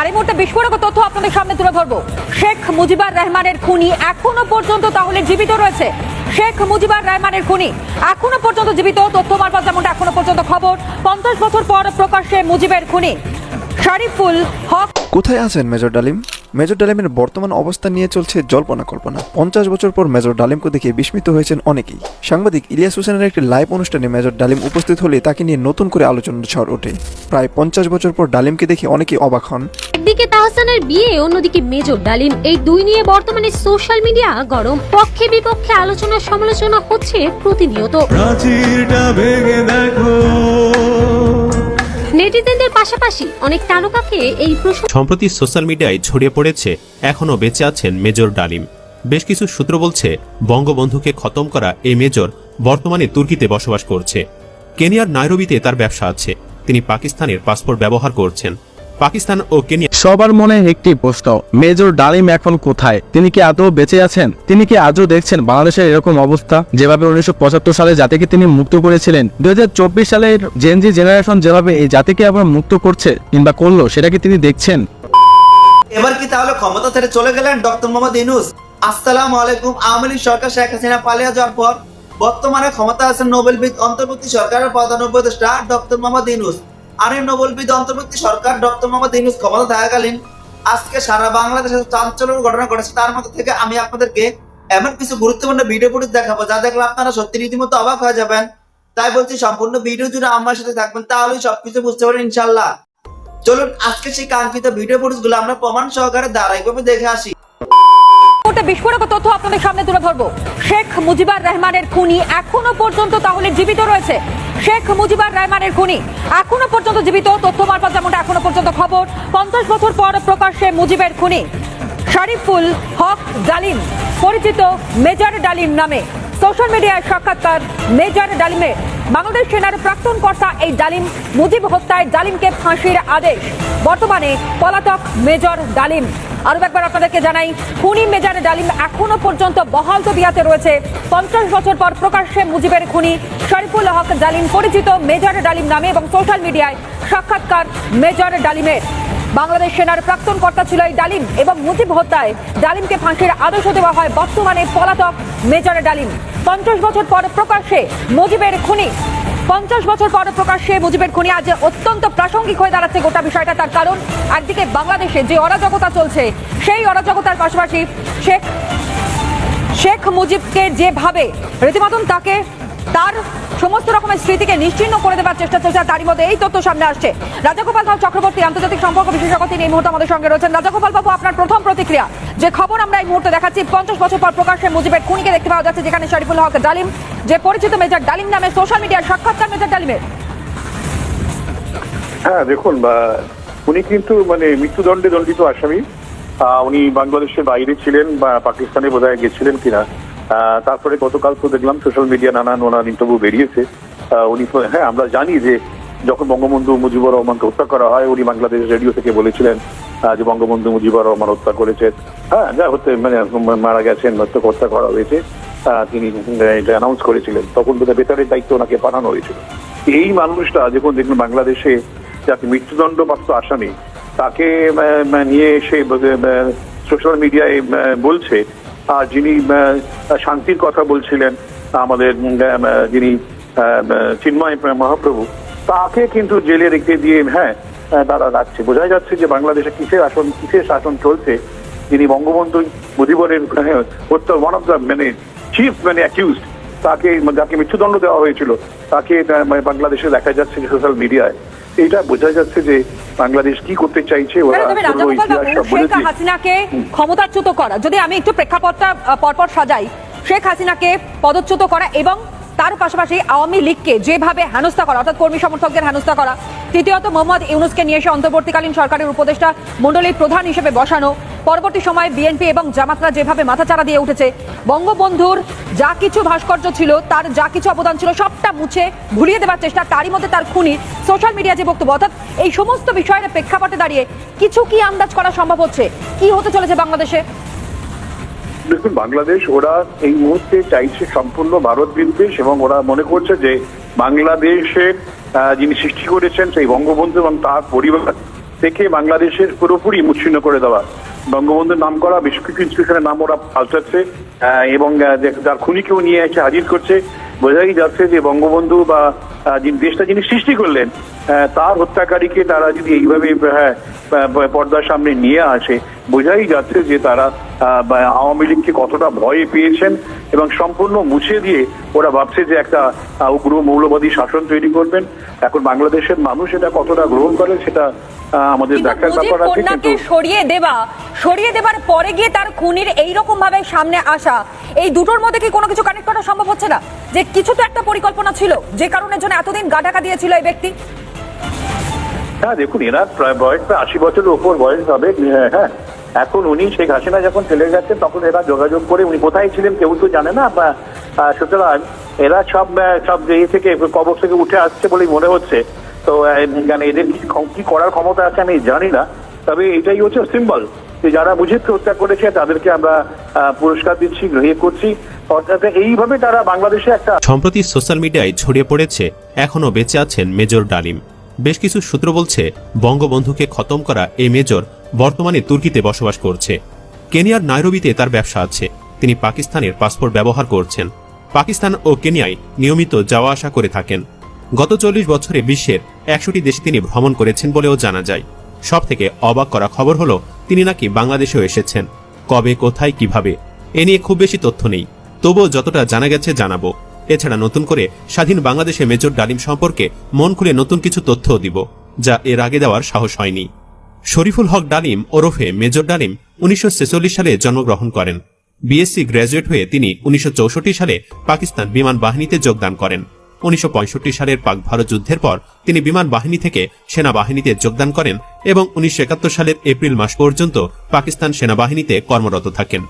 আর এই মুহূর্তে বিস্ফোরক তথ্য আপনাদের সামনে তুলে ধরবো। শেখ মুজিবুর রহমানের খুনি এখনও পর্যন্ত তাহলে জীবিত রয়েছে। শেখ মুজিবুর রহমানের খুনি এখনও পর্যন্ত জীবিত। তথ্য মারফত যেমনটা এখনও পর্যন্ত খবর, পঞ্চাশ বছর পর প্রকাশ্যে মুজিবের খুনি। শরীফুল হক। কোথায় আছেন মেজর ডালিম? মেজর ডালিমের বর্তমান অবস্থা নিয়ে চলছে জল্পনা কল্পনা। পঞ্চাশ বছর পর মেজর ডালিমকে দেখে বিস্মিত হয়েছেন অনেকেই। সাংবাদিক ইলিয়াস হোসেনের একটি লাইভ অনুষ্ঠানে মেজর ডালিম উপস্থিত হলে তাকে নিয়ে নতুন করে আলোচনার ঝড় ওঠে। প্রায় পঞ্চাশ বছর পর ডালিমকে দেখে অনেকেই অবাক হন। একদিকে তাহসানের বিয়ে অন্যদিকে মেজর ডালিম। এই দুই নিয়ে বর্তমানে সোশ্যাল মিডিয়া গরম। পক্ষে বিপক্ষে আলোচনা সমালোচনা হচ্ছে প্রতিনিয়ত। প্রাচীরটা ভেঙে দেখো। নেটিজেনদের পাশাপাশি অনেক তারকাকে এই প্রশ্ন সম্প্রতি সোশ্যাল মিডিয়ায় ছড়িয়ে পড়েছে, এখনও বেঁচে আছেন মেজর ডালিম। বেশ কিছু সূত্র বলছে, বঙ্গবন্ধুকে খতম করা এই মেজর বর্তমানে তুর্কিতে বসবাস করছে। কেনিয়ার নাইরোবিতে তার ব্যবসা আছে। তিনি পাকিস্তানের পাসপোর্ট ব্যবহার করছেন। পাকিস্তান ও কেনিয়া। সবার মনে একটি প্রশ্ন মেজর ডালিম এখন কোথায়? তিনি কি আদৌ বেঁচে আছেন? তিনি কি আজও দেখছেন বাংলাদেশের এরকম অবস্থা? যেভাবে উনিশশো পঁচাত্তর সালে জাতিকে তিনি মুক্ত করেছিলেন দুই হাজার সালের জেনজি জেনারেশন যেভাবে এই জাতিকে আবার মুক্ত করছে কিংবা করল সেটা কি তিনি দেখছেন? এবার কি তাহলে ক্ষমতা ছেড়ে চলে গেলেন ডক্টর মোহাম্মদ ইনুস আসসালামু আলাইকুম আওয়ামী লীগ সরকার শেখ হাসিনা পালিয়ে যাওয়ার পর বর্তমানে ক্ষমতা আছেন নোবেলবিদ অন্তর্বর্তী সরকারের প্রধান উপদেষ্টা ডক্টর মোহাম্মদ ইনুস আর এই নোবেলবিদ সরকার ডক্টর মোহাম্মদ ইনুস ক্ষমতা থাকাকালীন আজকে সারা বাংলাদেশে ঘটনা ঘটেছে, তার মধ্যে থেকে আমি আপনাদেরকে এমন কিছু গুরুত্বপূর্ণ ভিডিও ফুটেজ দেখাবো যা দেখলে আপনারা সত্যি রীতিমতো অবাক হয়ে যাবেন। তাই বলছি, সম্পূর্ণ ভিডিও জুড়ে আমার সাথে থাকবেন, তাহলেই সবকিছু বুঝতে পারেন ইনশাল্লাহ চলুন, আজকে সেই কাঙ্ক্ষিত ভিডিও ফুটেজগুলো আমরা প্রমাণ সহকারে ধারাবাহিকভাবে দেখে আসি। মুহূর্তে বিস্ফোরক তথ্য আপনাদের সামনে তুলে ধরবো। শেখ মুজিবার রহমানের খুনি এখনও পর্যন্ত তাহলে জীবিত রয়েছে। শেখ মুজিবার রহমানের খুনি এখনও পর্যন্ত জীবিত, তথ্য মারফত যেমনটা এখনও পর্যন্ত খবর। পঞ্চাশ বছর পর প্রকাশ্যে মুজিবের খুনি শরীফুল হক ডালিম, পরিচিত মেজর ডালিম নামে। সোশ্যাল মিডিয়ায় সাক্ষাৎকার। মেজর ডালিমের বাংলাদেশ সেনার প্রাক্তন কর্তা এই ডালিম মুজিব হত্যায় ডালিমকে ফাঁসির আদেশ। বর্তমানে পলাতক মেজর ডালিম। আরও একবার আপনাদেরকে জানাই, খুনি মেজর ডালিম এখনও পর্যন্ত বহাল তবিয়াতে রয়েছে। পঞ্চাশ বছর পর প্রকাশ্যে মুজিবের খুনি শরীফুল হক ডালিম, পরিচিত মেজর ডালিম নামে এবং সোশ্যাল মিডিয়ায় সাক্ষাৎকার মেজর ডালিমের। বাংলাদেশ সেনার প্রাক্তন কর্তা ছিল এই ডালিম এবং মুজিব হত্যায় ডালিমকে ফাঁসির আদেশ দেওয়া হয় বর্তমানে পলাতক মেজর ডালিম। পঞ্চাশ বছর পর প্রকাশ্যে মুজিবের খুনি। পঞ্চাশ বছর পর প্রকাশ্যে মুজিবের খুনি আজ অত্যন্ত প্রাসঙ্গিক হয়ে দাঁড়াচ্ছে গোটা বিষয়টা তার কারণ। একদিকে বাংলাদেশে যে অরাজকতা চলছে, সেই অরাজকতার পাশাপাশি শেখ শেখ মুজিবকে যেভাবে রীতিমতন তাকে তার সমস্ত রকমের স্মৃতিকে নিশ্চিন্ন করে দেওয়ার চেষ্টা চলছে তারই মধ্যে এই তথ্য সামনে আসছে। রাজাগোপাল ভাব চক্রবর্তী আন্তর্জাতিক সম্পর্ক বিশেষজ্ঞ তিনি এই মুহূর্তে আমাদের সঙ্গে রয়েছেন। রাজাগোপাল বাবু, আপনার প্রথম প্রতিক্রিয়া? যে খবর আমরা এই মুহূর্তে দেখাচ্ছি, পঞ্চাশ বছর পর প্রকাশ্যে মুজিবের খুনিকে দেখতে পাওয়া যাচ্ছে, যেখানে শরীফুল হক ডালিম, যে পরিচিত মেজর ডালিম নামে সোশ্যাল মিডিয়ার সাক্ষাৎকার মেজর ডালিমের। হ্যাঁ দেখুন উনি কিন্তু মানে মৃত্যুদণ্ডে দণ্ডিত আসামি। উনি বাংলাদেশের বাইরে ছিলেন বা পাকিস্তানে বোধহয় গেছিলেন কিনা। তারপরে গতকাল তো দেখলাম সোশ্যাল মিডিয়া নানান ওনার ইন্টারভিউ বেরিয়েছে। উনি হ্যাঁ আমরা জানি যে যখন বঙ্গবন্ধু মুজিবুর রহমানকে হত্যা করা হয়, উনি বাংলাদেশ রেডিও থেকে বলেছিলেন যে বঙ্গবন্ধু মুজিবুর রহমান হত্যা করেছেন হ্যাঁ যা হতে মানে মারা গেছেন হত্যা করা হয়েছে। তিনি এটা অ্যানাউন্স করেছিলেন। তখন বোধহয় বেতারের দায়িত্ব ওনাকে পাঠানো হয়েছিল। এই মানুষটা, যখন দেখুন বাংলাদেশে যাকে মৃত্যুদণ্ডপ্রাপ্ত আসামি, তাকে নিয়ে এসে সোশ্যাল মিডিয়ায় বলছে যিনি শান্তির কথা বলছিলেন, আমাদের যিনি চিন্ময় মহাপ্রভু, তাকে কিন্তু জেলে রেখে দিয়ে হ্যাঁ তারা রাখছে বোঝা যাচ্ছে যে বাংলাদেশে কিসের আসন, কিসের শাসন চলছে। যিনি বঙ্গবন্ধু মুজিবরের ওয়ান অফ দ্য মানে চিফ মানে অ্যাকিউজড তাকে, যাকে মৃত্যুদণ্ড দেওয়া হয়েছিল, তাকে বাংলাদেশে দেখা যাচ্ছে সোশ্যাল মিডিয়ায় এটা বোঝা যাচ্ছে যে বাংলাদেশ কি করতে চাইছে ওরা হাসিনাকে ক্ষমতাচ্যুত করা যদি আমি একটু প্রেক্ষাপটটা পরপর সাজাই শেখ হাসিনাকে পদচ্যুত করা এবং তার পাশাপাশি আওয়ামী লীগকে যেভাবে হেনস্থা করা অর্থাৎ কর্মী সমর্থকদের হেনস্থা করা তৃতীয়ত মোহাম্মদ ইউনুসকে নিয়ে এসে অন্তর্বর্তীকালীন সরকারের উপদেষ্টা মন্ডলীর প্রধান হিসেবে বসানো পরবর্তী সময়ে বিএনপি এবং জামাতরা যেভাবে মাথাচাড়া দিয়ে উঠেছে, বঙ্গবন্ধুর যা কিছু ভাস্কর্য ছিল, তার যা কিছু অবদান ছিল, সবটা মুছে ভুলিয়ে দেওয়ার চেষ্টা, তারই মধ্যে তার খুনি সোশ্যাল মিডিয়া যে বক্তব্য, অর্থাৎ এই সমস্ত বিষয়ের প্রেক্ষাপটে দাঁড়িয়ে কিছু কি আন্দাজ করা সম্ভব হচ্ছে? কি হতে চলেছে বাংলাদেশে? দেখুন, বাংলাদেশ, ওরা এই মুহূর্তে চাইছে সম্পূর্ণ ভারত বিদ্বেষ এবং ওরা মনে করছে যে বাংলাদেশের যিনি সৃষ্টি করেছেন সেই বঙ্গবন্ধু এবং তার পরিবার থেকে বাংলাদেশের পুরোপুরি মুচ্ছিন্ন করে দেওয়া। বঙ্গবন্ধুর নাম করা বেশ কিছু ইনস্টিটিউশনের নাম ওরা পাল্টাচ্ছে এবং যার খুনিকেও নিয়ে এসে হাজির করছে, বোঝাই যাচ্ছে যে বঙ্গবন্ধু বা দেশটা যিনি সৃষ্টি করলেন তার হত্যাকারীকে তারা যদি এইভাবে হ্যাঁ, পর্দার সামনে নিয়ে আসে বোঝাই যাচ্ছে যে তারা আওয়ামী লীগকে কতটা ভয় পেয়েছেন এবং সম্পূর্ণ মুছে দিয়ে ওরা ভাবছে যে একটা উগ্র মৌলবাদী শাসন তৈরি করবেন। এখন বাংলাদেশের মানুষ এটা কতটা গ্রহণ করে সেটা আমাদের দেখার ব্যাপার আছে কিন্তু সরিয়ে দেবা সরিয়ে দেবার পরে গিয়ে তার খুনির এই রকম ভাবে সামনে আসা এই দুটোর মধ্যে কি কোনো কিছু কানেক্ট করা সম্ভব হচ্ছে না? যে কিছু তো একটা পরিকল্পনা ছিল যে কারণের জন্য এতদিন গা ঢাকা দিয়েছিল এই ব্যক্তি। হ্যাঁ দেখুন এনার প্রায় বয়স প্রায় আশি বছরের উপর বয়স হবে হ্যাঁ, হ্যাঁ। এখন উনি শেখ হাসিনা যখন চলে গেছেন তখন এরা যোগাযোগ করে উনি কোথায় ছিলেন কেউ তো জানে না সুতরাং এরা সব সব ইয়ে থেকে কবর থেকে উঠে আসছে বলেই মনে হচ্ছে। তো মানে এদের কি করার ক্ষমতা আছে আমি জানি না। তবে এটাই হচ্ছে সিম্বল যে যারা মুজিবকে হত্যা করেছে তাদেরকে আমরা পুরস্কার দিচ্ছি গ্রহীত করছি। অর্থাৎ এইভাবে তারা বাংলাদেশে একটা সম্প্রতি সোশ্যাল মিডিয়ায় ছড়িয়ে পড়েছে এখনও বেঁচে আছেন মেজর ডালিম। বেশ কিছু সূত্র বলছে, বঙ্গবন্ধুকে খতম করা এই মেজর বর্তমানে তুর্কিতে বসবাস করছে। কেনিয়ার নাইরোবিতে তার ব্যবসা আছে। তিনি পাকিস্তানের পাসপোর্ট ব্যবহার করছেন। পাকিস্তান ও কেনিয়ায় নিয়মিত যাওয়া আসা করে থাকেন। গত চল্লিশ বছরে বিশ্বের একশোটি দেশে তিনি ভ্রমণ করেছেন বলেও জানা যায়। সব থেকে অবাক করা খবর হলো, তিনি নাকি বাংলাদেশেও এসেছেন। কবে, কোথায়, কীভাবে, এ নিয়ে খুব বেশি তথ্য নেই। তবুও যতটা জানা গেছে জানাব। এছাড়া নতুন করে স্বাধীন বাংলাদেশে মেজর ডালিম সম্পর্কে মন খুলে নতুন কিছু তথ্যও দিব, যা এর আগে দেওয়ার সাহস হয়নি। শরীফুল হক ডালিম ওরফে মেজর ডালিম উনিশশো ছেচল্লিশ সালে জন্মগ্রহণ করেন। বিএসসি গ্র্যাজুয়েট হয়ে তিনি উনিশশো সালে পাকিস্তান বিমান বাহিনীতে যোগদান করেন। উনিশশো পঁয়ষট্টি সালের পাক ভারত যুদ্ধের পর তিনি বিমান বাহিনী থেকে সেনাবাহিনীতে যোগদান করেন এবং উনিশশো একাত্তর সালের এপ্রিল মাস পর্যন্ত পাকিস্তান সেনাবাহিনীতে কর্মরত থাকেন।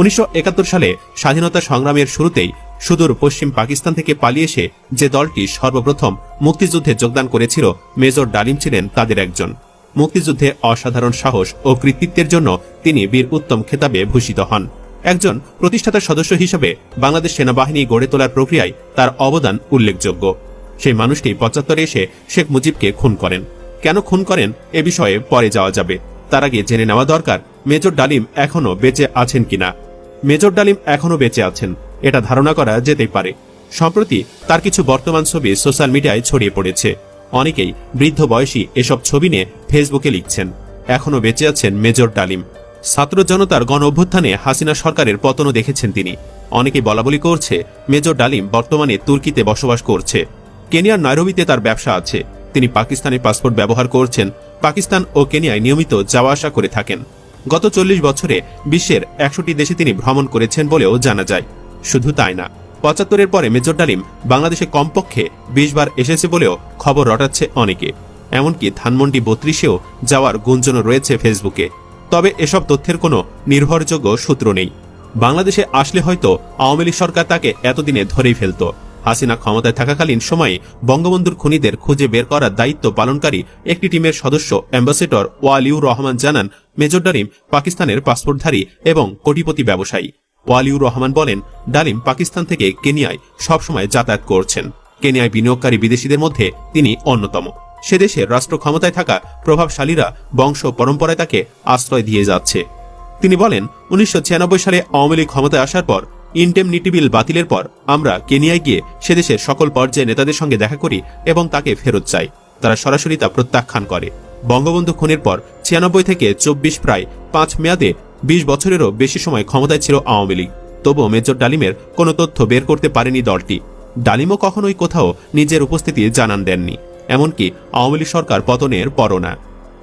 উনিশশো একাত্তর সালে স্বাধীনতা সংগ্রামের শুরুতেই সুদূর পশ্চিম পাকিস্তান থেকে পালিয়ে এসে যে দলটি সর্বপ্রথম মুক্তিযুদ্ধে যোগদান করেছিল, মেজর ডালিম ছিলেন তাদের একজন। মুক্তিযুদ্ধে অসাধারণ সাহস ও কৃতিত্বের জন্য তিনি বীর উত্তম খেতাবে ভূষিত হন। একজন প্রতিষ্ঠাতা সদস্য হিসেবে বাংলাদেশ সেনাবাহিনী গড়ে তোলার প্রক্রিয়ায় তার অবদান উল্লেখযোগ্য। সেই মানুষটি পঁচাত্তরে এসে শেখ মুজিবকে খুন করেন। কেন খুন করেন এ বিষয়ে পরে যাওয়া যাবে। তার আগে জেনে নেওয়া দরকার, মেজর ডালিম এখনও বেঁচে আছেন কিনা। মেজর ডালিম এখনও বেঁচে আছেন। এটা ধারণা করা যেতেই পারে। সম্প্রতি তার কিছু বর্তমান ছবি সোশ্যাল মিডিয়ায় ছড়িয়ে পড়েছে। অনেকেই বৃদ্ধ বয়সী এসব ছবি নিয়ে ফেসবুকে লিখছেন। এখনও বেঁচে আছেন মেজর ডালিম। ছাত্র জনতার গণ অভ্যুত্থানে হাসিনা সরকারের পতনও দেখেছেন তিনি। অনেকেই বলাবলি করছে, মেজর ডালিম বর্তমানে তুর্কিতে বসবাস করছে। কেনিয়ার নাইরোবিতে তার ব্যবসা আছে। তিনি পাকিস্তানি পাসপোর্ট ব্যবহার করছেন। পাকিস্তান ও কেনিয়ায় নিয়মিত যাওয়া আসা করে থাকেন। গত চল্লিশ বছরে বিশ্বের একশোটি দেশে তিনি ভ্রমণ করেছেন বলেও জানা যায়। শুধু তাই না, পঁচাত্তরের পরে মেজর ডালিম বাংলাদেশে কমপক্ষে বিশ বার এসেছে বলেও খবর রটাচ্ছে অনেকে। এমনকি ধানমন্ডি বত্রিশেও যাওয়ার গুঞ্জনও রয়েছে ফেসবুকে। তবে এসব তথ্যের কোনো নির্ভরযোগ্য সূত্র নেই। বাংলাদেশে আসলে হয়তো আওয়ামী লীগ সরকার তাকে এতদিনে ধরেই ফেলত। হাসিনা ক্ষমতায় থাকাকালীন সময়ে বঙ্গবন্ধুর খুনিদের খুঁজে বের করার দায়িত্ব পালনকারী একটি টিমের সদস্য অ্যাম্বাসেডর ওয়ালিউর রহমান জানান, মেজর ডারিম পাকিস্তানের পাসপোর্টধারী এবং কোটিপতি ব্যবসায়ী। ওয়ালিউর রহমান বলেন, ডালিম পাকিস্তান থেকে কেনিয়ায় সবসময় যাতায়াত করছেন। কেনিয়ায় বিনিয়োগকারী বিদেশিদের মধ্যে তিনি অন্যতম। সে দেশের রাষ্ট্র ক্ষমতায় থাকা প্রভাবশালীরা বংশ পরম্পরায় তাকে আশ্রয় দিয়ে যাচ্ছে। তিনি বলেন, উনিশশো ছিয়ানব্বই সালে আওয়ামী লীগ ক্ষমতায় আসার পর ইনটেমনিটি বিল বাতিলের পর আমরা কেনিয়ায় গিয়ে সেদেশের সকল পর্যায়ে নেতাদের সঙ্গে দেখা করি এবং তাকে ফেরত চাই। তারা সরাসরি তা প্রত্যাখ্যান করে। বঙ্গবন্ধু খুনের পর ছিয়ানব্বই থেকে চব্বিশ প্রায় পাঁচ মেয়াদে বিশ বছরেরও বেশি সময় ক্ষমতায় ছিল আওয়ামী লীগ। তবুও মেজর ডালিমের কোনো তথ্য বের করতে পারেনি দলটি। ডালিমও কখনোই কোথাও নিজের উপস্থিতি জানান দেননি, এমনকি আওয়ামী লীগ সরকার পতনের পরও না।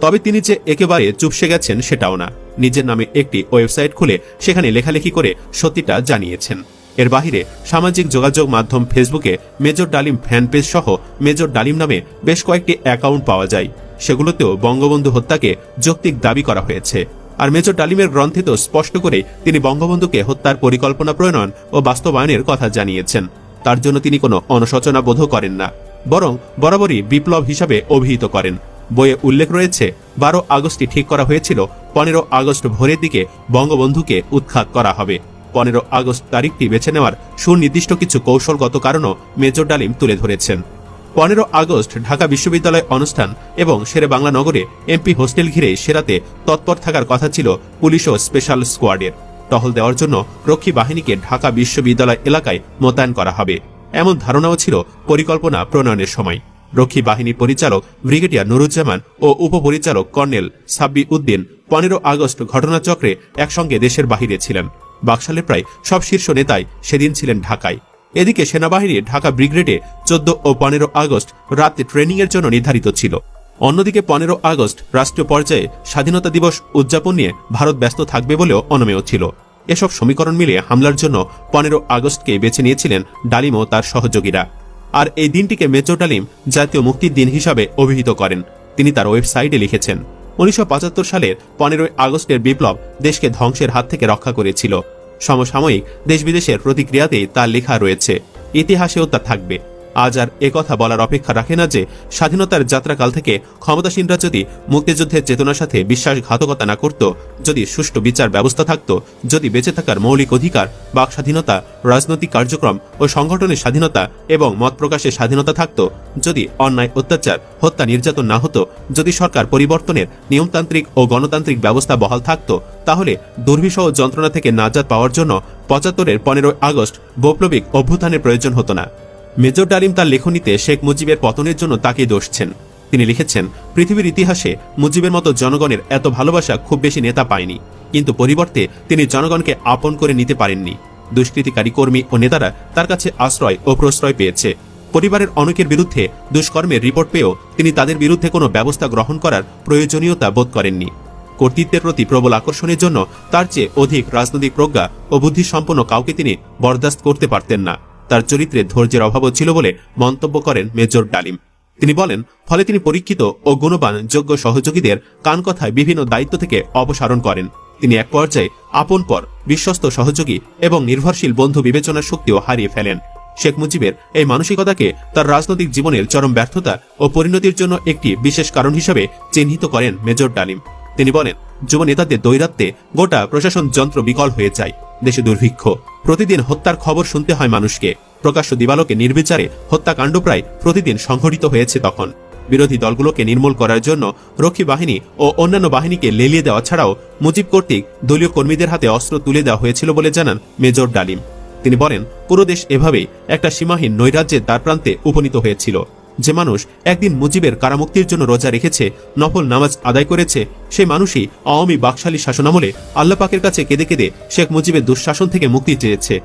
তবে তিনি যে একেবারে চুপসে গেছেন সেটাও না। নিজের নামে একটি ওয়েবসাইট খুলে সেখানে লেখালেখি করে সত্যিটা জানিয়েছেন। এর বাহিরে সামাজিক যোগাযোগ মাধ্যম ফেসবুকে মেজর ডালিম ফ্যান পেজ সহ মেজর ডালিম নামে বেশ কয়েকটি অ্যাকাউন্ট পাওয়া যায়। সেগুলোতেও বঙ্গবন্ধু হত্যাকে যৌক্তিক দাবি করা হয়েছে। আর মেজর ডালিমের গ্রন্থে তো স্পষ্ট করে তিনি বঙ্গবন্ধুকে হত্যার পরিকল্পনা প্রণয়ন ও বাস্তবায়নের কথা জানিয়েছেন। তার জন্য তিনি কোনো অনুশোচনা বোধও করেন না, বরং বরাবরই বিপ্লব হিসাবে অভিহিত করেন। বইয়ে উল্লেখ রয়েছে, বারো আগস্টই ঠিক করা হয়েছিল, পনেরো আগস্ট ভোরের দিকে বঙ্গবন্ধুকে উৎখাত করা হবে। পনেরো আগস্ট তারিখটি বেছে নেওয়ার সুনির্দিষ্ট কিছু কৌশলগত কারণও মেজর ডালিম তুলে ধরেছেন। পনেরো আগস্ট ঢাকা বিশ্ববিদ্যালয় অনুষ্ঠান এবং শেরে বাংলা নগরে এমপি হোস্টেল ঘিরে সেরাতে তৎপর থাকার কথা ছিল পুলিশ ও স্পেশাল স্কোয়াডের। টহল দেওয়ার জন্য রক্ষী বাহিনীকে ঢাকা বিশ্ববিদ্যালয় এলাকায় মোতায়েন করা হবে। এমন ধারণাও ছিল পরিকল্পনা প্রণয়নের সময়। রক্ষী বাহিনী পরিচালক ব্রিগেডিয়ার নুরুজ্জামান ও উপপরিচালক কর্নেল সাব্বি উদ্দিন পনেরো আগস্ট ঘটনাচক্রে একসঙ্গে দেশের বাহিরে ছিলেন। বাকশালের প্রায় সব শীর্ষ নেতাই সেদিন ছিলেন ঢাকায়। এদিকে সেনাবাহিনী ঢাকা ব্রিগেডে চোদ্দ ও পনেরো আগস্ট রাতে ট্রেনিং এর জন্য নির্ধারিত ছিল। অন্যদিকে পনেরো আগস্ট রাষ্ট্রীয় পর্যায়ে স্বাধীনতা দিবস উদযাপন নিয়ে ভারত ব্যস্ত থাকবে বলেও অনমেয় ছিল। এসব সমীকরণ মিলিয়ে হামলার জন্য পনেরো আগস্টকে বেছে নিয়েছিলেন ডালিম ও তার সহযোগীরা। আর এই দিনটিকে মেজর ডালিম জাতীয় মুক্তির দিন হিসাবে অভিহিত করেন। তিনি তার ওয়েবসাইটে লিখেছেন, উনিশশো পঁচাত্তর সালের পনেরোই আগস্টের বিপ্লব দেশকে ধ্বংসের হাত থেকে রক্ষা করেছিল। সমসাময়িক দেশ বিদেশের প্রতিক্রিয়াতেই তার লেখা রয়েছে। ইতিহাসেও তা থাকবে। আজ আর একথা বলার অপেক্ষা রাখে না যে স্বাধীনতার যাত্রাকাল থেকে ক্ষমতাসীনরা যদি মুক্তিযুদ্ধের চেতনার সাথে বিশ্বাসঘাতকতা না করত, যদি সুষ্ঠু বিচার ব্যবস্থা থাকত, যদি বেঁচে থাকার মৌলিক অধিকার, বাক স্বাধীনতা, রাজনৈতিক কার্যক্রম ও সংগঠনের স্বাধীনতা এবং মত প্রকাশের স্বাধীনতা থাকত, যদি অন্যায় অত্যাচার, হত্যা নির্যাতন না হতো, যদি সরকার পরিবর্তনের নিয়মতান্ত্রিক ও গণতান্ত্রিক ব্যবস্থা বহাল থাকত, তাহলে দুর্বিষহ যন্ত্রণা থেকে নাজাত পাওয়ার জন্য পঁচাত্তরের পনেরোই আগস্ট বৈপ্লবিক অভ্যুত্থানের প্রয়োজন হতো না। মেজর ডালিম তার লেখনীতে শেখ মুজিবের পতনের জন্য তাকে দোষছেন। তিনি লিখেছেন, পৃথিবীর ইতিহাসে মুজিবের মতো জনগণের এত ভালোবাসা খুব বেশি নেতা পায়নি। কিন্তু পরিবর্তে তিনি জনগণকে আপন করে নিতে পারেননি। দুষ্কৃতিকারী কর্মী ও নেতারা তার কাছে আশ্রয় ও প্রশ্রয় পেয়েছে। পরিবারের অনেকের বিরুদ্ধে দুষ্কর্মের রিপোর্ট পেয়েও তিনি তাদের বিরুদ্ধে কোনো ব্যবস্থা গ্রহণ করার প্রয়োজনীয়তা বোধ করেননি। কর্তৃত্বের প্রতি প্রবল আকর্ষণের জন্য তার চেয়ে অধিক রাজনৈতিক প্রজ্ঞা ও বুদ্ধিসম্পন্ন কাউকে তিনি বরদাস্ত করতে পারতেন না। তার চরিত্রে ধৈর্যের অভাবও ছিল বলে মন্তব্য করেন মেজর ডালিম। তিনি বলেন, ফলে তিনি পরীক্ষিত ও গুণবান যোগ্য সহযোগীদের কান কথায় বিভিন্ন দায়িত্ব থেকে অপসারণ করেন। তিনি এক পর্যায়ে আপন পর বিশ্বস্ত সহযোগী এবং নির্ভরশীল বন্ধু বিবেচনার শক্তিও হারিয়ে ফেলেন। শেখ মুজিবের এই মানসিকতাকে তার রাজনৈতিক জীবনের চরম ব্যর্থতা ও পরিণতির জন্য একটি বিশেষ কারণ হিসেবে চিহ্নিত করেন মেজর ডালিম। তিনি বলেন, যুব নেতাদের দৈরাত্মে গোটা প্রশাসন যন্ত্র বিকল হয়ে যায়। দেশে দুর্ভিক্ষ। প্রতিদিন হত্যার খবর শুনতে হয় মানুষকে। প্রকাশ্য দিবালোকে নির্বিচারে হত্যাকাণ্ড প্রায় প্রতিদিন সংঘটিত হয়েছে তখন। বিরোধী দলগুলোকে নির্মূল করার জন্য রক্ষী বাহিনী ও অন্যান্য বাহিনীকে লেলিয়ে দেওয়া ছাড়াও মুজিব কর্তৃক দলীয় কর্মীদের হাতে অস্ত্র তুলে দেওয়া হয়েছিল বলে জানান মেজর ডালিম। তিনি বলেন, পুরো দেশ এভাবেই একটা সীমাহীন নৈরাজ্যের দ্বারপ্রান্তে উপনীত হয়েছিল। যে মানুষ একদিন মুজিবের কারামুক্তির জন্য রোজা রেখেছে, নফল নামাজ আদায় করেছে, সেই মানুষই আওয়ামী বাকশালী শাসনামলে আল্লাহ পাকের কাছে কেঁদে কেঁদে শেখ মুজিবের দুঃশাসন থেকে মুক্তি চেয়েছে।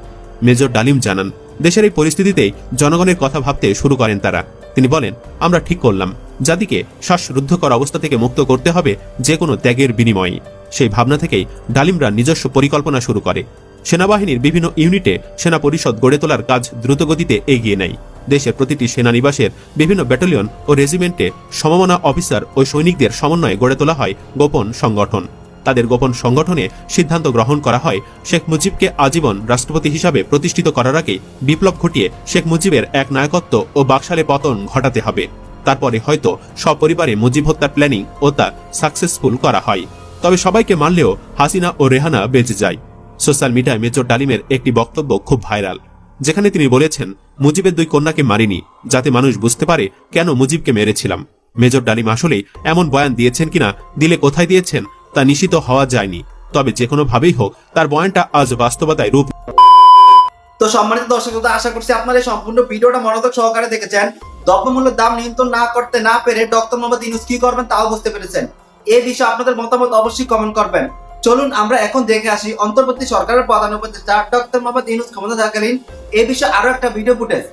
মেজর ডালিম জানান, দেশের এই পরিস্থিতিতেই জনগণের কথা ভাবতে শুরু করেন তারা। তিনি বলেন, আমরা ঠিক করলাম। জাতিকে শ্বাসরুদ্ধকর অবস্থা থেকে মুক্ত করতে হবে যে কোনো ত্যাগের বিনিময়ে। সেই ভাবনা থেকেই ডালিমরা নিজস্ব পরিকল্পনা শুরু করে। সেনাবাহিনীর বিভিন্ন ইউনিটে সেনা পরিষদ গড়ে তোলার কাজ দ্রুতগতিতে এগিয়ে নেয়। দেশের প্রতিটি সেনানিবাসের বিভিন্ন ব্যাটালিয়ন ও রেজিমেন্টে সমমনা অফিসার ও সৈনিকদের সমন্বয়ে গড়ে তোলা হয় গোপন সংগঠন। তাদের গোপন সংগঠনে সিদ্ধান্ত গ্রহণ করা হয় শেখ মুজিবকে আজীবন রাষ্ট্রপতি হিসাবে প্রতিষ্ঠিত করার আগে বিপ্লব ঘটিয়ে শেখ মুজিবের এক নায়কত্ব ও বাকশালে পতন ঘটাতে হবে। তারপরে হয়তো সপরিবারে মুজিব হত্যার প্ল্যানিং ও তা সাকসেসফুল করা হয়। তবে সবাইকে মারলেও হাসিনা ও রেহানা বেঁচে যায়। সোশ্যাল মিডিয়ায় মেজর ডালিমের একটি বক্তব্য খুব ভাইরাল। যেখানে তিনি বলেছেন, মুজিবের দুই কন্যাকে মারিনি, যাতে মানুষ বুঝতে পারে কেন মুজিবকে মেরেছিলাম। মেজর ডালিম আসলেই এমন বয়ান দিয়েছেন কিনা, দিলে কোথায় দিয়েছেন, তা নিশ্চিত হওয়া যায়নি। তবে যে কোনো ভাবেই হোক, তার বয়ানটা আজ বাস্তবতায় রূপ তো সম্মানিত দর্শক আশা করছি আপনারা এই সম্পূর্ণ ভিডিওটা মনোযোগ সহকারে দেখেছেন। দ্রব্যমূল্যের দাম নিয়ন্ত্রণ না করতে না পেরে ডক্টর মোহাম্মদ ইউনুস কি করবেন তাও বুঝতে পেরেছেন। এই বিষয়ে আপনাদের মতামত অবশ্যই কমেন্ট করবেন। চলুন আমরা এখন দেখে আসি অন্তর্বর্তী সরকারের প্রধান উপদেষ্টা ডক্টর মোহাম্মদ ইউনুস ক্ষমতা থাকালীন এ বিষয়ে আরও একটা ভিডিও ফুটেজ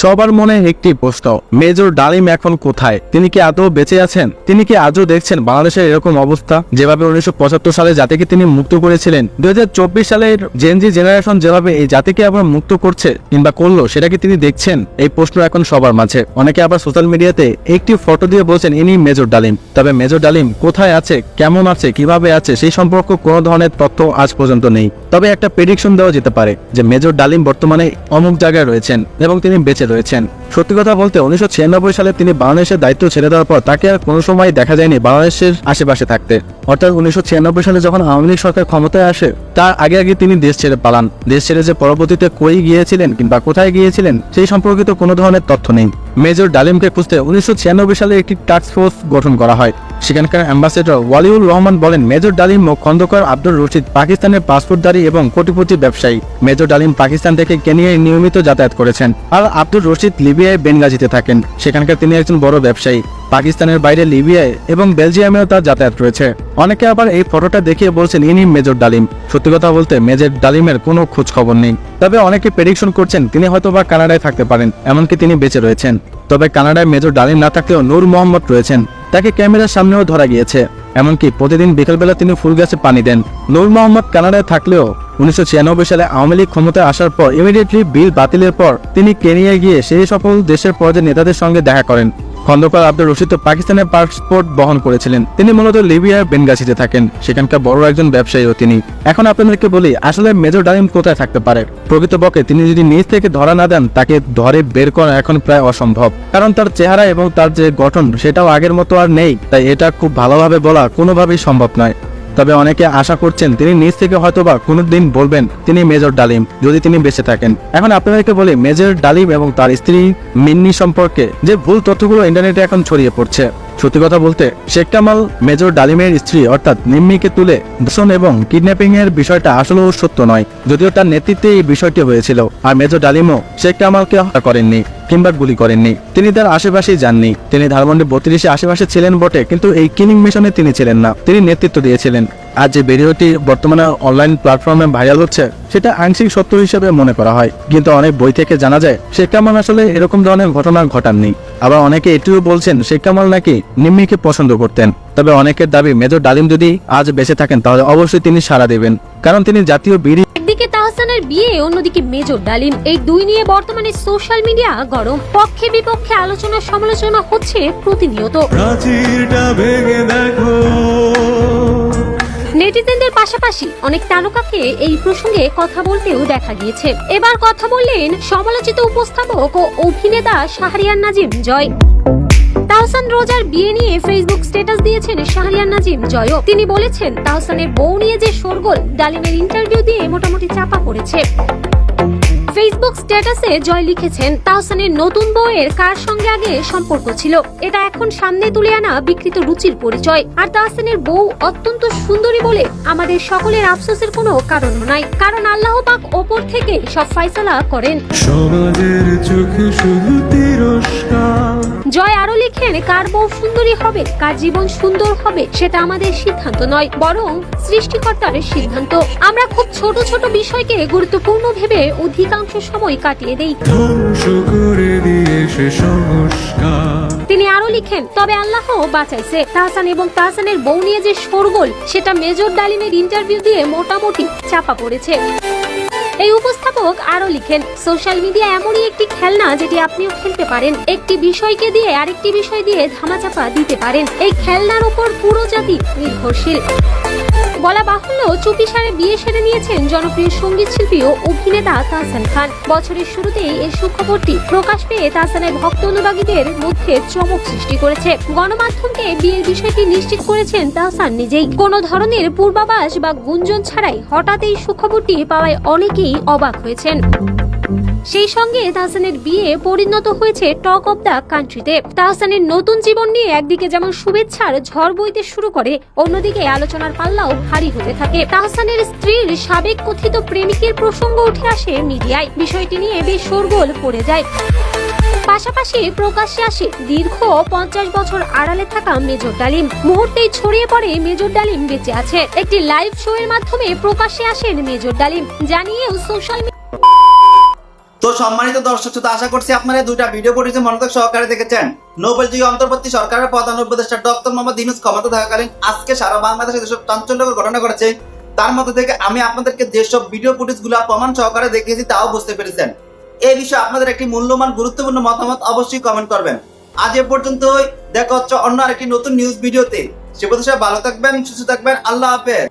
সবার মনে একটি প্রশ্ন, মেজর ডালিম এখন কোথায়? তিনি কি আদৌ বেঁচে আছেন? তিনি কি আজও দেখছেন বাংলাদেশের এরকম অবস্থা? যেভাবে উনিশশো পঁচাত্তর সালে জাতিকে তিনি মুক্ত করেছিলেন, দুই সালের জেনজি জেনারেশন যেভাবে এই জাতিকে আবার মুক্ত করছে কিংবা করল, সেটা কি তিনি দেখছেন? এই প্রশ্ন এখন সবার মাঝে। অনেকে আবার সোশ্যাল মিডিয়াতে একটি ফটো দিয়ে বলছেন, ইনি মেজর ডালিম। তবে মেজর ডালিম কোথায় আছে, কেমন আছে, কীভাবে আছে, সেই সম্পর্কে কোনো ধরনের তথ্য আজ পর্যন্ত নেই। তবে একটা প্রেডিকশন দেওয়া যেতে পারে যে মেজর ডালিম বর্তমানে অমুক জায়গায় রয়েছেন এবং তিনি বেঁচে রয়েছেন। সত্যি কথা বলতে, উনিশশো ছিয়ানব্বই সালে তিনি বাংলাদেশের দায়িত্ব ছেড়ে দেওয়ার পর তাকে আর কোনো সময় দেখা যায়নি বাংলাদেশের আশেপাশে থাকতে। অর্থাৎ উনিশশো ছিয়ানব্বই সালে যখন আওয়ামী লীগ সরকার ক্ষমতায় আসে, তার আগে আগে তিনি দেশ ছেড়ে পালান। দেশ ছেড়ে যে পরবর্তীতে কই গিয়েছিলেন কিংবা কোথায় গিয়েছিলেন, সেই সম্পর্কিত কোনো ধরনের তথ্য নেই। মেজর ডালিমকে খুঁজতে উনিশশো ছিয়ানব্বই সালে একটি টাস্ক ফোর্স গঠন করা হয়। সেখানকার অ্যাম্বাসেডর ওয়ালিউর রহমান বলেন, মেজর ডালিম ও খন্দকার আব্দুর রশিদ পাকিস্তানের পাসপোর্টধারী এবং কোটিপতি ব্যবসায়ী। মেজর ডালিম পাকিস্তান থেকে কেনিয়ায় নিয়মিত যাতায়াত করেছেন আর আব্দুর রশিদ লিবিয়ায় বেনগাজিতে থাকেন। সেখানকার তিনি একজন বড় ব্যবসায়ী। পাকিস্তানের বাইরে লিবিয়ায় এবং বেলজিয়ামেও তার যাতায়াত রয়েছে। অনেকে আবার এই ফটোটা দেখিয়ে বলছেন, ইনি মেজর ডালিম। সত্যি কথা বলতে, মেজর ডালিমের কোনো খোঁজ খবর নেই। তবে অনেকে প্রেডিকশন করছেন, তিনি হয়তো বা কানাডায় থাকতে পারেন। এমনকি তিনি বেঁচে রয়েছেন। তবে কানাডায় মেজর ডালিম না থাকলেও নূর মোহাম্মদ রয়েছেন। তাকে ক্যামেরার সামনেও ধরা গিয়েছে। এমনকি প্রতিদিন বিকেলবেলা তিনি ফুল গাছে পানি দেন। নূর মোহাম্মদ কানাডায় থাকলেও উনিশশো ছিয়ানব্বই সালে আওয়ামী লীগ ক্ষমতায় আসার পর ইমিডিয়েটলি বিল বাতিলের পর তিনি কেনিয়ায় গিয়ে সেই সকল দেশের পর্যায়ে নেতাদের সঙ্গে দেখা করেন। খন্দকার আব্দুর রশিদ পাকিস্তানের পাসপোর্ট বহন করেছিলেন। তিনি মূলত লিবিয়ার বেনগাছিতে থাকেন। সেখানকার বড় একজন ব্যবসায়ীও তিনি। এখন আপনাদেরকে বলি, আসলে মেজর ডালিম কোথায় থাকতে পারে? প্রকৃতপক্ষে তিনি যদি নিজ থেকে ধরা না দেন, তাকে ধরে বের করা এখন প্রায় অসম্ভব। কারণ তার চেহারা এবং তার যে গঠন, সেটাও আগের মতো আর নেই। তাই এটা খুব ভালোভাবে বলা কোনোভাবেই সম্ভব নয়। তবে অনেকে আশা করছেন তিনি নিজ থেকে হয়তোবা কোনোদিন বলবেন তিনি মেজর ডালিম যদি তিনি বেঁচে থাকেন। এখন আপনাদেরকে বলি, মেজর ডালিম এবং তার স্ত্রী মিন্নি সম্পর্কে যে ভুল তথ্যগুলো ইন্টারনেটে এখন ছড়িয়ে পড়ছে। সত্যি কথা বলতে, শেখ কামাল, মেজর ডালিমের স্ত্রী, অর্থাৎ নিম্মিকে তুলে দূষণ এবং কিডন্যাপিং এর বিষয়টা আসলেও সত্য নয়, যদিও তার নেতৃত্বে এই বিষয়টি হয়েছিল। আর মেজর ডালিমও শেখ কামালকে হত্যা করেননি কিংবা গুলি করেননি। তিনি তার আশেপাশেই যাননি। তিনি ধারমন্ডি বত্রিশে আশেপাশে ছিলেন বটে, কিন্তু এই কিলিং মিশনে তিনি ছিলেন না। তিনি নেতৃত্ব দিয়েছিলেন। আর যে ভিডিওটি বর্তমানে অনলাইন প্ল্যাটফর্মে ভাইরাল হচ্ছে, সেটা আংশিক সত্য হিসেবে মনে করা হয়। কিন্তু অনেক বই থেকে জানা যায়, শেখ কামাল আসলে এরকম ধরনের ঘটনা ঘটাননি। আবার অনেকে এটিও বলছেন শেখ কামাল নাকি নিম্মিকে পছন্দ করতেন। তবে অনেকের দাবি মেজর ডালিম যদি আজ বেঁচে থাকেন তাহলে অবশ্যই তিনি সাড়া দেবেন। কারণ তিনি জাতীয় বীর একদিকে তাহসানের বিয়ে অন্যদিকে মেজর ডালিম। এই দুই নিয়ে বর্তমানে সোশ্যাল মিডিয়া গরম। পক্ষে বিপক্ষে আলোচনা সমালোচনা হচ্ছে প্রতিনিয়ত। প্রাচীরটা ভেঙে দেখো। নেটিজেনদের পাশাপাশি অনেক তারকাকে এই প্রসঙ্গে কথা বলতেও দেখা গিয়েছে। এবার কথা বললেন সমালোচিত উপস্থাপক ও অভিনেতা শাহরিয়ার নাজিম জয়। তাহসান রোজার বিয়ে নিয়ে ফেসবুক স্ট্যাটাস দিয়েছেন শাহরিয়ার নাজিম জয়ও। তিনি বলেছেন, তাহসানের বউ নিয়ে যে শোরগোল, ডালিমের ইন্টারভিউ দিয়ে মোটামুটি চাপা পড়েছে। ফেসবুক স্ট্যাটাসে জয় লিখেছেন তাহসানের নতুন বউয়ের কার সঙ্গে আগে সম্পর্ক ছিল? এটা এখন সামনে তুলে আনা বিকৃত রুচির পরিচয়। আর তাহসানের বউ অত্যন্ত সুন্দরী বলে আমাদের সকলের আফসোসের কোনো কারণ নাই। কারণ আল্লাহ পাক ওপর থেকে সব ফয়সালা করেন। সমাজের চোখে শুধু তিরস্কার। জয় আরও লিখেন কার বউ সুন্দরী হবে কার জীবন সুন্দর হবে সেটা আমাদের সিদ্ধান্ত নয় বরং সৃষ্টিকর্তার সিদ্ধান্ত। আমরা খুব ছোট ছোট বিষয়কে গুরুত্বপূর্ণ ভেবে অধিকাংশ সময় কাটিয়ে দেই। তিনি আরও লিখেন তবে আল্লাহ বাঁচাইছে। তাহসান এবং তাহসানের বউ নিয়ে যে শোরগোল সেটা মেজর ডালিমের ইন্টারভিউ দিয়ে মোটামুটি চাপা পড়েছে। এই উপস্থাপক আরও লিখেন, সোশ্যাল মিডিয়া এমনই একটি খেলনা যেটি আপনিও খেলতে পারেন। একটি বিষয়কে দিয়ে আরেকটি বিষয় দিয়ে ধামাচাপা দিতে পারেন। এই খেলনার উপর পুরো জাতি নির্ভরশীল। বলা বাহুল্য চুপিসারে বিয়ে সেরে নিয়েছেন জনপ্রিয় সংগীত শিল্পী ও অভিনেতা তাহসান খান। বছরের শুরুতেই এই সুখবরটি প্রকাশ পেয়ে তাহসানের ভক্ত অনুরাগীদের মধ্যে চমক সৃষ্টি করেছে। গণমাধ্যমকে বিয়ের বিষয়টি নিশ্চিত করেছেন তাহসান নিজেই। কোনো ধরনের পূর্বাভাস বা গুঞ্জন ছাড়াই হঠাৎ এই সুখবরটি পাওয়ায় অনেকেই অবাক হয়েছেন। সেই সঙ্গে তাহসানের বিয়ে পরিণত হয়েছে টক অব দ্য কান্ট্রিতে। তাহসানের নতুন জীবন নিয়ে একদিকে যেমন শুভেচ্ছার ঝড় বইতে শুরু করে, অন্যদিকে আলোচনার পাল্লাও ভারী হতে থাকে। তাহসানের স্ত্রীর সাবেক কথিত প্রেমিকের প্রসঙ্গ উঠে আসে মিডিয়ায়। বিষয়টি নিয়ে বেশ শোরগোল পড়ে যায়। পাশাপাশি প্রকাশ্যে আসে দীর্ঘ পঞ্চাশ বছর আড়ালে থাকা মেজর ডালিম। মুহূর্তেই ছড়িয়ে পড়ে মেজর ডালিম বেঁচে আছে। একটি লাইভ শো এর মাধ্যমে প্রকাশ্যে আসেন মেজর ডালিম। জানিয়েও সোশ্যাল তো সম্মানিত দর্শক শ্রোতা, আশা করছি আপনারা দুইটা ভিডিও পড়েছে মনোযোগ সহকারে দেখেছেন। নোবেল যুগে অন্তর্বর্তী সরকারের প্রধান উপদেষ্টা ডক্টর মোহাম্মদ ইউনুস ক্ষমতা থাকাকালীন আজকে সারা বাংলাদেশে যেসব চাঞ্চল্যকর ঘটনা ঘটেছে, তার মধ্যে থেকে আমি আপনাদেরকে যেসব ভিডিও ফুটেজগুলা প্রমাণ সহকারে দেখিয়েছি, তাও বুঝতে পেরেছেন। এই বিষয়ে আপনাদের একটি মূল্যবান, গুরুত্বপূর্ণ মতামত অবশ্যই কমেন্ট করবেন। আজ এ পর্যন্তই, দেখা হচ্ছে অন্য আরেকটি নতুন নিউজ ভিডিওতে সে পর্যন্ত ভালো থাকবেন, সুস্থ থাকবেন, আল্লাহ হাফেজ।